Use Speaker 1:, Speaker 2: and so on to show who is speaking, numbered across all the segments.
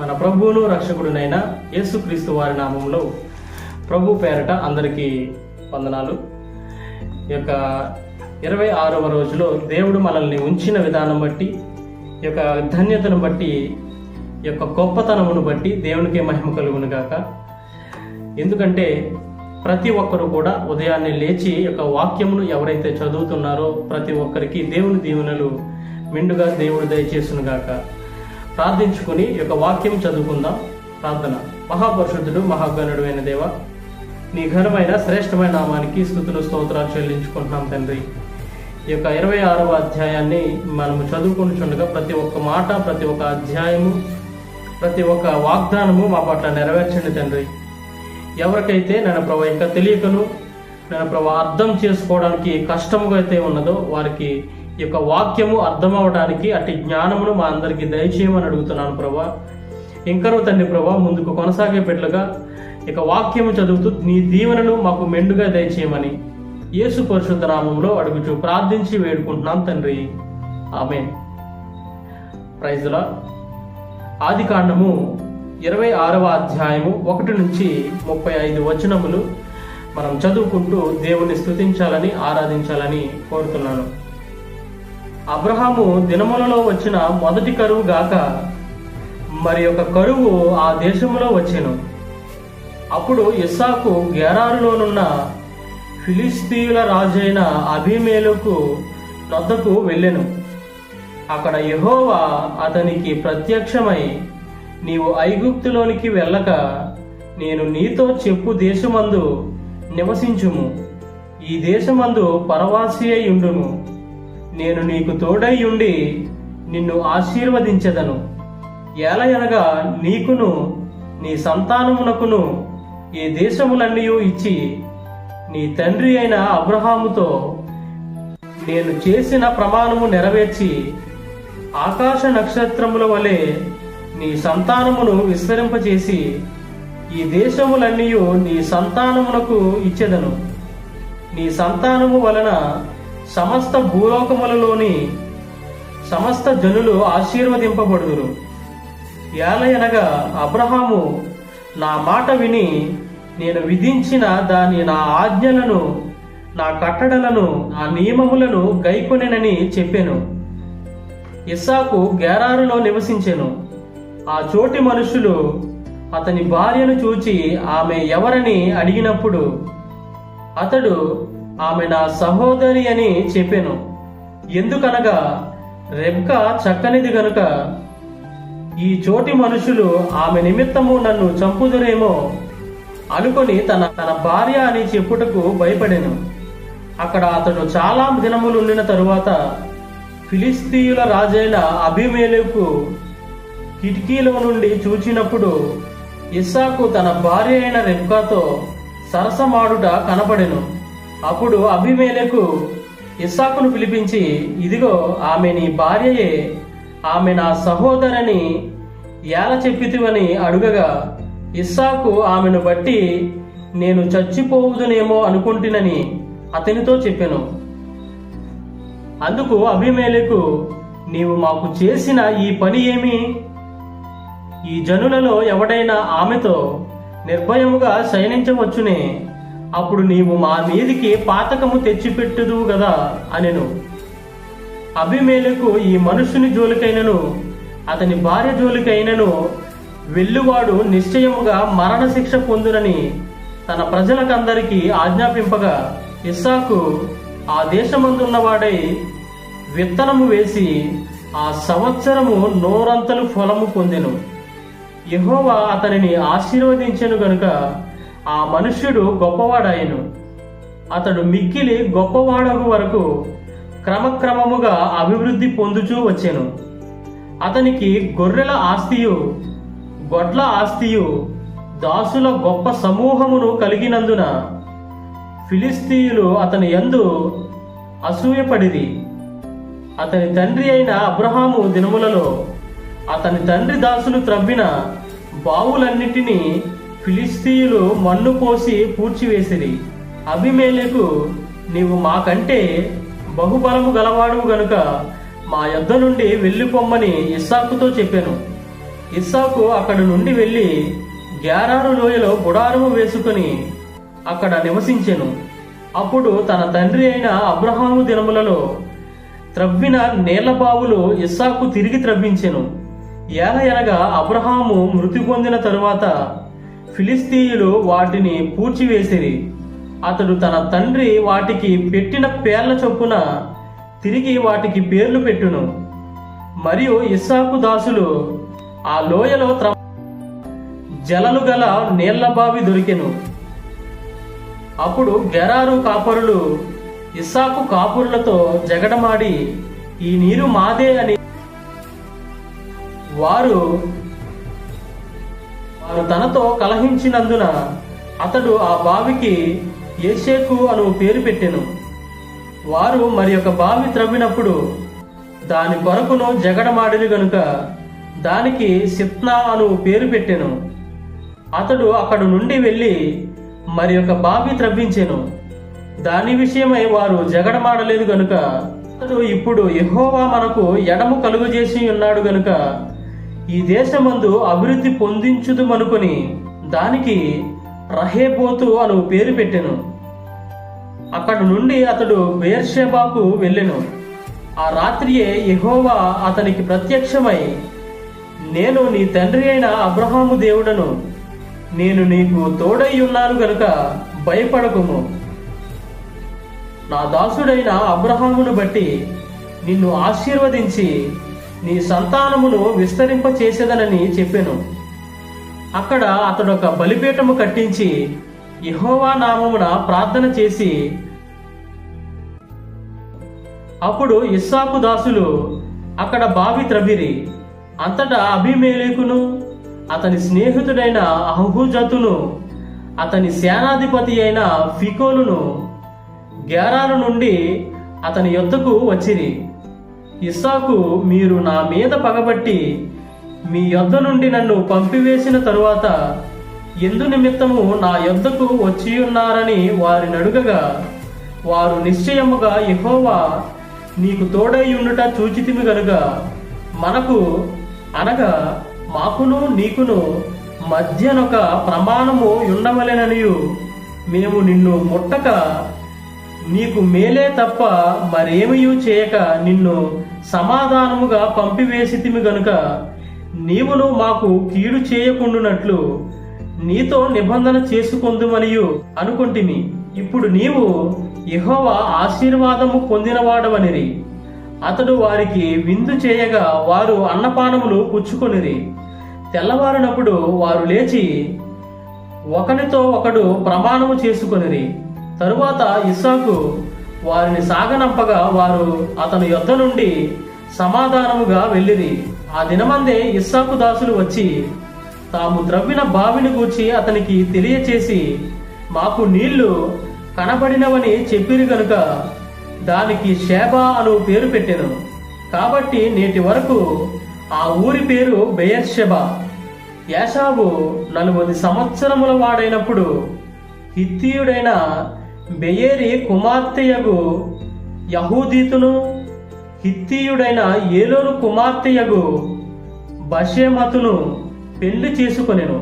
Speaker 1: మన ప్రభువును రక్షకుడునైన యేసుక్రీస్తు వారి నామంలో ప్రభు పేరట అందరికీ వందనాలు. ఈ యొక్క ఇరవై ఆరవ రోజులో దేవుడు మనల్ని ఉంచిన విధానం బట్టి ఈ యొక్క ధన్యతను బట్టి ఈ యొక్క గొప్పతనమును బట్టి దేవునికి మహిమ కలుగును గాక. ఎందుకంటే ప్రతి ఒక్కరు కూడా ఉదయాన్నే లేచి ఈ యొక్క వాక్యమును ఎవరైతే చదువుతున్నారో ప్రతి ఒక్కరికి దేవుని దీవెనలు మెండుగా దేవుడు దయచేసును గాక. ప్రార్థించుకుని ఈ యొక్క వాక్యం చదువుకుందాం. ప్రార్థన. మహాపరిశుద్ధుడు మహాగణుడు అయిన దేవ నీ ఘనమైన శ్రేష్టమైన నామానికి స్థుతులు స్తోత్రాలు చెల్లించుకుంటున్నాం తండ్రి. ఈ యొక్క ఇరవై ఆరవ అధ్యాయాన్ని మనము చదువుకుంటుండగా ప్రతి ఒక్క మాట ప్రతి ఒక్క అధ్యాయము ప్రతి ఒక్క వాగ్దానము మా పట్ల నెరవేర్చండి తండ్రి. ఎవరికైతే నేను ప్రభు ఇంకా తెలియకను నేను ప్రభు అర్థం చేసుకోవడానికి కష్టముగా అయితే ఉన్నదో వారికి ఈ యొక్క వాక్యము అర్థం అవడానికి అట్టి జ్ఞానమును మా అందరికీ దయచేయమని అడుగుతున్నాను ప్రభా. ఇంకనూ తండ్రి ప్రభా ముందుకు కొనసాగే పెట్లుగా ఇక వాక్యము చదువుతూ నీ దీవెనను మాకు మెండుగా దయచేయమని యేసు పరిశుద్ధ నామంలో అడుగుచు ప్రార్థించి వేడుకుంటున్నాం తండ్రి. ఆమె ప్రైజ్లా ఆది కాండము ఇరవై ఆరవ అధ్యాయము ఒకటి నుంచి ముప్పై ఐదు వచనములు మనం చదువుకుంటూ దేవుణ్ణి స్తుతించాలని ఆరాధించాలని కోరుతున్నాను. అబ్రహాము దినములలో వచ్చిన మొదటి కరువు గాక మరి ఒక కరువు ఆ దేశంలో వచ్చెను. అప్పుడు ఇస్సాకు గేరారులోనున్న ఫిలిస్తీయుల రాజైన అభిమేలుకు నొద్దకు వెళ్ళెను. అక్కడ యహోవా అతనికి ప్రత్యక్షమై నీవు ఐగుప్తులోనికి వెళ్ళక నేను నీతో చెప్పు దేశమందు నివసించుము. ఈ దేశమందు పరవాసి అయి ఉండుము. నేను నీకు తోడై ఉండి నిన్ను ఆశీర్వదించెదను. ఏలయనగా నీకును నీ సంతానమునకును ఈ దేశములన్నీ ఇచ్చి నీ తండ్రి అయిన అబ్రహాముతో నేను చేసిన ప్రమాణము నెరవేర్చి ఆకాశ నక్షత్రముల వలె నీ సంతానమును విస్తరింపచేసి ఈ దేశములన్నీ నీ సంతానమునకు ఇచ్చెదను. నీ సంతానము వలన సమస్త భూలోకములలోని సమస్త జనులు ఆశీర్వదింపబడుదురు. ఏలయనగా అబ్రహాము నా మాట విని నేను విధించిన దాని నా ఆజ్ఞలను నా కట్టడలను నా నియమములను గైకొనెనని చెప్పాను. ఇస్సాకు గేరారులో నివసించెను. ఆ చోటి మనుషులు అతని భార్యను చూచి ఆమె ఎవరని అడిగినప్పుడు అతడు ఆమె నా సహోదరి అని చెప్పెను. ఎందుకనగా రెబ్క చక్కనిది గనుక ఈ చోటి మనుషులు ఆమె నిమిత్తము నన్ను చంపుదురేమో అనుకొని తన తన భార్య అని చెప్పుటకు భయపడెను. అక్కడ అతడు చాలా దినములు ఉండిన తరువాత ఫిలిస్తీయుల రాజైన అభిమేలుకు కిటికీలో నుండి చూచినప్పుడు ఇస్సాకు తన భార్య అయిన రెబ్కాతో సరసమాడుట కనపడెను. అప్పుడు అభిమేలకు ఇస్సాకును పిలిపించి ఇదిగో ఆమె నీ భార్యయే. ఆమె నా సహోదరని ఏల చెప్పితివని అడుగగా ఇస్సాకు ఆమెను బట్టి నేను చచ్చిపోవుదునేమో అనుకుంటునని అతనితో చెప్పాను. అందుకు అభిమేలకు నీవు మాకు చేసిన ఈ పని ఏమి? ఈ జనులలో ఎవడైనా ఆమెతో నిర్భయముగా శయనించవచ్చునే. అప్పుడు నీవు మా మీదికి పాతకము తెచ్చిపెట్టుదు గదా అనెను. అభిమేలకు ఈ మనుషుని జోలికైనను అతని భార్య జోలికైనను వెల్లువాడు నిశ్చయముగా మరణశిక్ష పొందునని తన ప్రజలకందరికీ ఆజ్ఞాపింపగా ఇస్సాకు ఆ దేశమందున్నవాడై విత్తనము వేసి ఆ సంవత్సరము నూరంతలు ఫలము పొందెను. యహోవా అతనిని ఆశీర్వదించెను గనుక ఆ మనుష్యుడు గొప్పవాడాయను అతడు మిక్కిలి గొప్పవాడగు వరకు క్రమక్రమముగా అభివృద్ధి పొందుచూ వచ్చాను. అతనికి గొర్రెల ఆస్తియు గొడ్ల ఆస్తియు దాసుల గొప్ప సమూహమును కలిగినందున ఫిలిస్తీయులు అతని యందు అసూయపడిది అతని తండ్రి అయిన అబ్రహాము దినములలో అతని తండ్రి దాసులు త్రవ్విన బావులన్నిటినీ ఫిలిస్తీయులు మన్ను పోసి పూడ్చివేసిరి. అభిమేలకు నీవు మాకంటే బహుబలము గలవాడు గనుక మా యొద్ద నుండి వెళ్ళిపోమ్మని ఇస్సాకుతో చెప్పాను. ఇస్సాకు అక్కడి నుండి వెళ్ళి గ్యారారు లోయలో గుడారము వేసుకుని అక్కడ నివసించెను. అప్పుడు తన తండ్రి అయిన అబ్రహాము దినములలో త్రవ్విన నీళ్ళ బావులు ఇస్సాకు తిరిగి త్రవ్వించెను. ఏల ఎనగా అబ్రహాము మృతి పొందిన తరువాత ఫిలిస్తీయులు వాటిని పూడ్చివేసిరి. అతడు తన తండ్రి వాటికి పెట్టిన పేర్ల చొప్పున తిరిగి వాటికి పేర్లు పెట్టును. మరియు ఇస్సాకు దాసులు ఆ లోయలో త్ర జలలు గల నీళ్ళ బావి దొరికెను. అప్పుడు గెరారు కాపరులు ఇస్సాకు కాపురులతో జగడమాడి ఈ నీరు మాదే అని వారు వారు తనతో కలహించినందున అతడు ఆ బావికి ఏషేకు అను పేరు పెట్టెను. వారు మరి ఒక బావి త్రవ్వినప్పుడు దాని కొరకును జగడమాడిలు గనుక దానికి సిప్నా అను పేరు పెట్టెను. అతడు అక్కడి నుండి వెళ్ళి మరి ఒక బావి త్రవ్వించెను. దాని విషయమై వారు జగడమాడలేదు గనుక అతడు ఇప్పుడు ఎహోవా మనకు ఎడము కలుగజేసి ఉన్నాడు గనుక ఈ దేశమందు అభివృద్ధి పొందించుదుమనుకొని దానికి రహేబోతు అను పేరు పెట్టెను. అక్కడి నుండి అతడు బేర్షేబాకు వెళ్ళెను. ఆ రాత్రియే యహోవా అతనికి ప్రత్యక్షమై నేను నీ తండ్రి అయిన అబ్రహాము దేవుడను నేను నీకు తోడై ఉన్నాను గనుక భయపడకుము. నా దాసుడైన అబ్రహామును బట్టి నిన్ను ఆశీర్వదించి నీ సంతానమును విస్తరింప చేసేదనని చెప్పెను. అక్కడ అతడు ఒక బలిపీఠము కట్టించి యహోవా నామమున ప్రార్థన చేసి అప్పుడు ఇస్సాకు దాసులు అక్కడ బావి త్రవిరి అంతటా అభిమేలేకును అతని స్నేహితుడైన అహుజతును అతని సేనాధిపతి అయిన ఫికోలును గేరాను నుండి అతని యొద్దకు వచ్చిరి. ఇస్సాకు మీరు నా మీద పగబట్టి మీ యొద్ద నుండి నన్ను పంపివేసిన తరువాత ఎందు నిమిత్తము నా యొద్దకు వచ్చి ఉన్నారని వారిని అడుగగా వారు నిశ్చయముగా ఎహోవా నీకు తోడై ఉండుట చూచితిమి గనుక మనకు అనగా మాకును నీకును మధ్యనొక ప్రమాణము ఉండవలెననియు మేము నిన్ను ముట్టక నీకు మేలే తప్ప మరేమయూ చేయక నిన్ను సమాధానముగా పంపివేసితిమి గనుక. నీవును మాకు కీడు చేయకుండునట్లు నీతో నిబంధన చేసుకొందుమనియు అనుకుంటిమి. ఇప్పుడు నీవు యెహోవా ఆశీర్వాదము పొందినవాడవనిరి. అతడు వారికి విందు చేయగా వారు అన్నపానములు పుచ్చుకొనిరి. తెల్లవారినప్పుడు వారు లేచి ఒకనితో ఒకడు ప్రమాణము చేసుకొనిరి. తరువాత ఇస్సాకు వారిని సాగనంపగా వారు అతని యొద్ద నుండి సమాధానముగా వెళ్ళిరి. ఆ దినమందే ఇస్సాకు దాసులు వచ్చి తాము త్రవ్విన బావిని గూర్చి అతనికి తెలియచేసి మాకు నీళ్ళు కనబడినవని చెప్పిరి గనుక దానికి షేబా అను పేరు పెట్టెను. కాబట్టి నేటి వరకు ఆ ఊరి పేరు బెయర్షెబా. యాషాబు నలుగుది సంవత్సరముల వాడైనప్పుడు హిత్తీయుడైన బెయేరి కుమార్తెయగు యహూదీతును హిత్తీయుడైన ఏలోను కుమార్తెయగు బషేమతును పెళ్ళి చేసుకొనెను.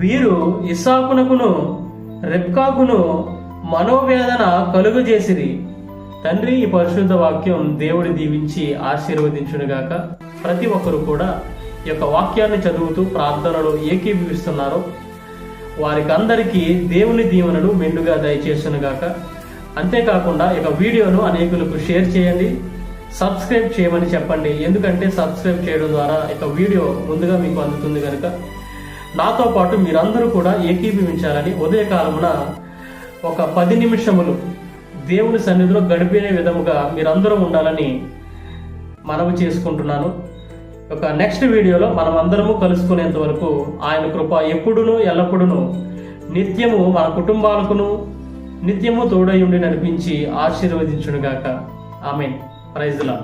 Speaker 1: వీరు ఇసాకునకును రెబ్కాకును మనోవేదన కలుగజేసిరి. తండ్రి ఈ పరిశుద్ధ వాక్యం దేవుడి దీవించి ఆశీర్వదించునుగాక. ప్రతి ఒక్కరు కూడా ఈ యొక్క వాక్యాన్ని చదువుతూ ప్రార్థనలో ఏకీభవిస్తున్నారో వారికి అందరికీ దేవుని దీవెనలు మెండుగా దయచేసునుగాక. అంతేకాకుండా ఈ వీడియోను అనేకులకు షేర్ చేయండి సబ్స్క్రైబ్ చేయమని చెప్పండి. ఎందుకంటే సబ్స్క్రైబ్ చేయడం ద్వారా ఇక వీడియో ముందుగా మీకు అందుతుంది కనుక నాతో పాటు మీరందరూ కూడా ఏకీభవించాలని ఉదయకాలమున ఒక పది నిమిషములు దేవుని సన్నిధిలో గడిపే విధముగా మీరందరూ ఉండాలని మనవి చేసుకుంటున్నాను. ఒక నెక్స్ట్ వీడియోలో మనం అందరము కలుసుకునేంత వరకు ఆయన కృప ఎప్పుడును ఎల్లప్పుడును నిత్యము మన కుటుంబాలకును నిత్యము తోడై ఉండి నడిపించి ఆశీర్వదించునుగాక. ఆమె ప్రైజ్లా